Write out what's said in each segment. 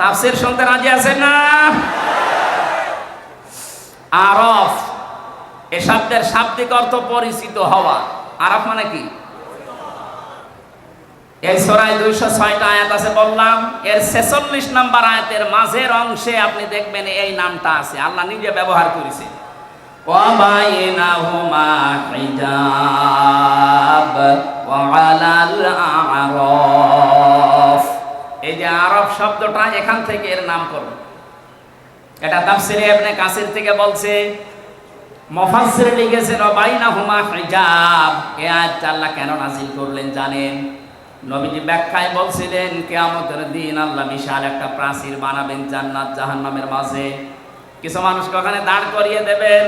তাফসির শুনতে রাজি আছেন না? আরফ, এ শব্দের শাব্দিক অর্থ পরিচিত হওয়া। আরফ মানে কি? এই সরাই দুইশো ছয়টা আয়াত আছে বললাম, এর ছেচল্লিশ নাম্বার আয়াতের মাঝের অংশে আপনি দেখবেন এই নামটা আছে। আল্লাহ নিজে ব্যবহার করেছে। কবাইনা হিজাব। শব্দটা এখান থেকে এর নাম করুন এটা তাফসিরে ইবনে কাসির থেকে বলছে, মুফাসসির লিখেছেন বাইনাহুমা হিজাব। এ আয়াতটা আল্লাহ কেন নাজিল করলেন জানেন? নবীজি ব্যাখ্যায় বলছিলেন, কিয়ামতের দিন আল্লাহ বিশাল একটা প্রাচীর বানাবেন জান্নাত জাহান্নামের মাঝে। কিছু মানুষকে ওখানে দাঁড় করিয়ে দেবেন।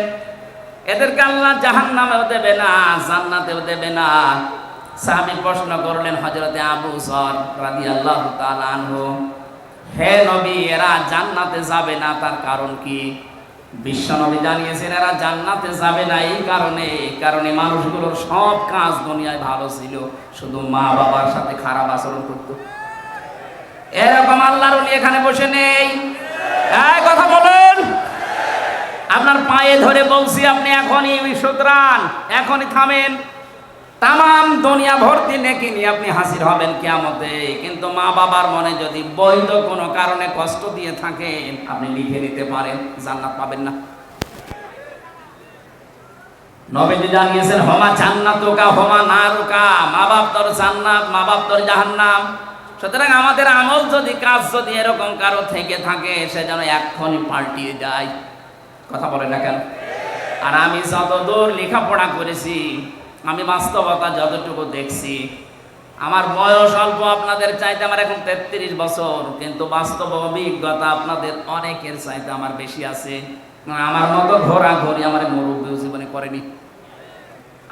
এদেরকে আল্লাহ জাহান্নামেও দেবে না, জান্নাতেও দেবে না। সাহাবী প্রশ্ন করলেন হযরতে আবু সর রাদিয়াল্লাহু তাআলা আনহু হে নবী, এরা জান্নাতে যাবে না। তার কারণ কি? বিশ্ব নবী জানিয়েছেন, এরা জান্নাতে যাবে না এই কারণে। এই কারণে মানুষগুলোর সব কাজ দুনিয়ায় ভালো ছিল। শুধু মা বাবার সাথে খারাপ আচরণ করত। এরকম আল্লাহর উনি এখানে বসে নেই। কথা বলেন। আপনার পায়ে ধরে বলছি, আপনি এখনই সুতরাং এখনই থামেন। তাম দুনিয়া ভর্তি নেকি নিয়ে আপনি হাসির হবেন কেয়ামতে। কিন্তু মা বাবার মনে যদি বৈধ কোনো কারণে কষ্ট দিয়ে থাকেন, আপনি লিখে নিতে পারেন, জান্নাত পাবেন না। নবীজি জানিয়েছেন, হমা জান্নাতুকা, হমা নারুকা মা বাপ তোর জান্নাত মা বাপ তোর জাহান্নাম। সুতরাং আমাদের আমল যদি, কাজ যদি এরকম কারও থেকে থাকে, সে যেন এক্ষুনি পাল্টিয়ে যায়। কথা বলে না কেন? আর আমি যতদূর লেখাপড়া করেছি আমি বাস্তবতা যতটুকু দেখছি, আমার বয়স অল্প, আপনাদের চাইতে আমার এখন তেত্রিশ বছর, কিন্তু বাস্তব অভিজ্ঞতা আপনাদের অনেকের চাইতে আমার বেশি আছে। আমার মতো ঘোরা ঘড়ি আমার মুরব্বী জীবনে করেনি।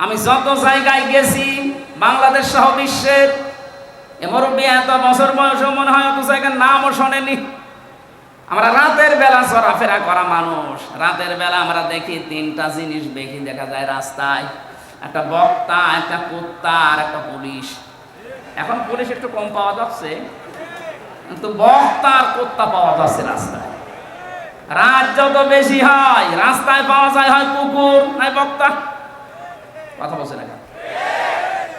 আমি যত জায়গায় গেছি, বাংলাদেশ সহ বিশ্বের মুরব্বী এত বছর বয়সও মনে হয় অত জায়গার নামও শোনেনি। আমরা রাতের বেলা চলাফেরা করা মানুষ, রাতের বেলা আমরা দেখি তিনটা জিনিস দেখি দেখা যায় রাস্তায়। একটা বক্তা, একটা কুত্তা আর একটা পুলিশ। এখন পুলিশ একটু কম পাওয়া যাচ্ছে, কিন্তু বক্তা আর কুত্তা পাওয়া যাচ্ছে রাস্তায়। রাত যত বেশি হয়, রাস্তায় পাওয়া যায় হয় কুকুর, নাই বক্তা। কথা বলছে না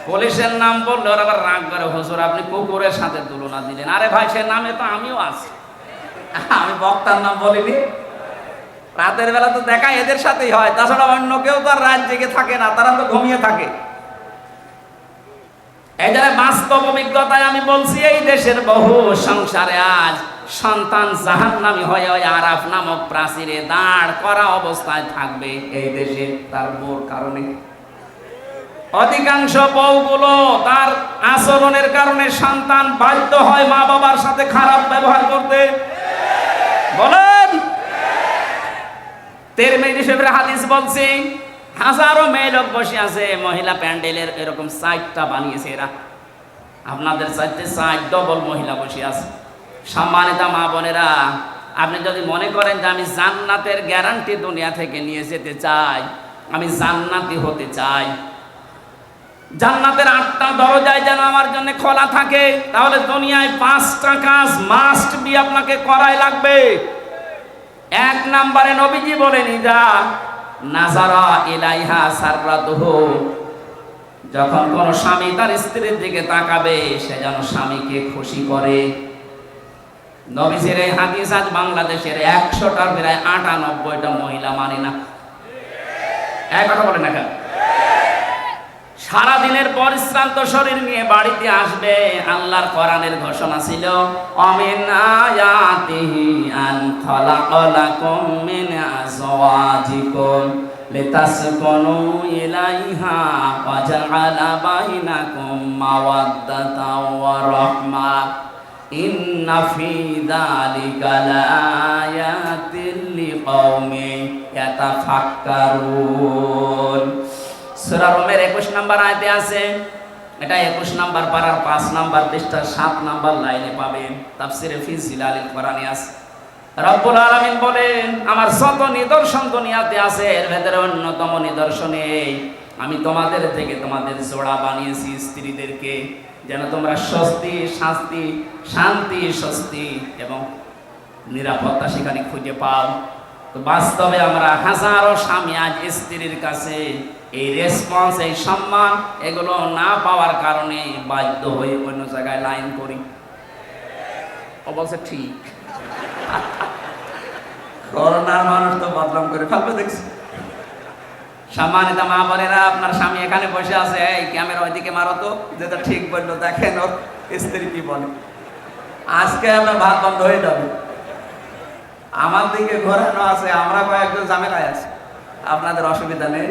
পুলিশের নাম বললে ওরা আবার রাগ করে, হুজুর, আপনি কুকুরের সাথে তুলনা দিলেন। আরে ভাই, সে নামে তো আমিও আছি। আমি বক্তার নাম বলিনি। রাতের বেলা তো দেখা এদের সাথেই হয়, তাছাড়া অন্য কেউ তো আর রাত জেগে থাকে না, তারা তো ঘুমিয়ে থাকে। এই জন্য বাস্তব অভিজ্ঞতায় আমি বলছি, এই দেশের বহু সংসারে আজ সন্তান হয়ে ওই আরাফ নামক প্রাচীরে দাঁড় করা অবস্থায় থাকবে এই দেশে, তার বোর কারণে। অধিকাংশ বউগুলো তার আচরণের কারণে সন্তান বাধ্য হয় মা বাবার সাথে খারাপ ব্যবহার করতে। বলেন তেরমিজি শরীফের হাদিস বলছি, হাজারো মেয়ে লোক বসে আছে, মহিলা প্যান্ডেলের এরকম সাইটটা বানিয়েছে এরা। আপনাদের সাইড ডবল মহিলা বসে আছে। সম্মানিতা মা বোনেরা, আপনি যদি মনে করেন যে আমি জান্নাতের গ্যারান্টি দুনিয়া থেকে নিয়ে যেতে চাই, আমি জান্নাতি হতে চাই। জান্নাতের আটটা দরজায় যেন আমার জন্য খোলা থাকে, তাহলে দুনিয়ায় পাঁচটা কাজ মাস্ট বি আপনাকে করাই লাগবে। এক নম্বরে নবীজি বলেন যা নাজারা ইলাইহা সাররাতুহু। যখন কোন স্বামী তার স্ত্রীর দিকে তাকাবে, সে যেন স্বামীকে খুশি করে। নবীজির এই হাদিস আজ বাংলাদেশের একশোটার প্রায় আটানব্বইটা মহিলা মানে না। এক কথা বলে না কেন? সারাদিনের পরিশ্রান্ত শরীর নিয়ে বাড়িতে আসবে, আল্লাহর কোরআনের ঘোষণা ছিল, অমিন আয়াতিহি আন খলাকলাকুম মিন আজওয়াজিকুম লিতাসকুনু ইলাইহা ওয়া জাআলা বাইনাকুম মাওয়াদ্দাতাও ওয়া রাহমা। ইন্না ফি যালিকা লাআয়াতিন লিকাউমিন ইয়াতাফাক্কারুন। সূরা রোমের 21 নাম্বার আয়াতে আছে, এটা 21 নাম্বার পারার পাঁচ নাম্বার পৃষ্ঠার সাত নাম্বার লাইনে পাবেন। তাফসিরে ফি জিলালিল কোরআনে আছে। রব্বুল আলামিন বলেন, আমার শত নিদর্শন দুনিয়াতে আছে, এর ভেতরে অন্যতম নিদর্শনে আমি তোমাদের থেকে তোমাদের জোড়া বানিয়েছি স্ত্রীদেরকে, যেন তোমরা স্বস্তি, শাস্তি, শান্তি, স্বস্তি এবং নিরাপত্তা সেখানে খুঁজে পাও। বাস্তবে আমরা হাজারো স্বামী আজ স্ত্রীর কাছে এই রেসপন্স এই সম্মান, এগুলো না পাওয়ার কারণে বাধ্য হয়ে অন্য জায়গায় লাইন করি। বলছে, ঠিক। করোনার মানুষ তো বদনাম করে ফেলবে, দেখছি। সম্মানিত মা বোনেরা, আপনার স্বামী এখানে বসে আছে, এই, ক্যামেরা ওইদিকে মারো তো যেটা ঠিক বলল, দেখেন ওর স্ত্রী কি বলে। আজকে আমরা ভাত বন্ধ হয়ে যাবে। আমার দিকে ঘোরানো আছে আমরা কয়েকজন ঝামেলায় আছি। আপনাদের অসুবিধা নেই।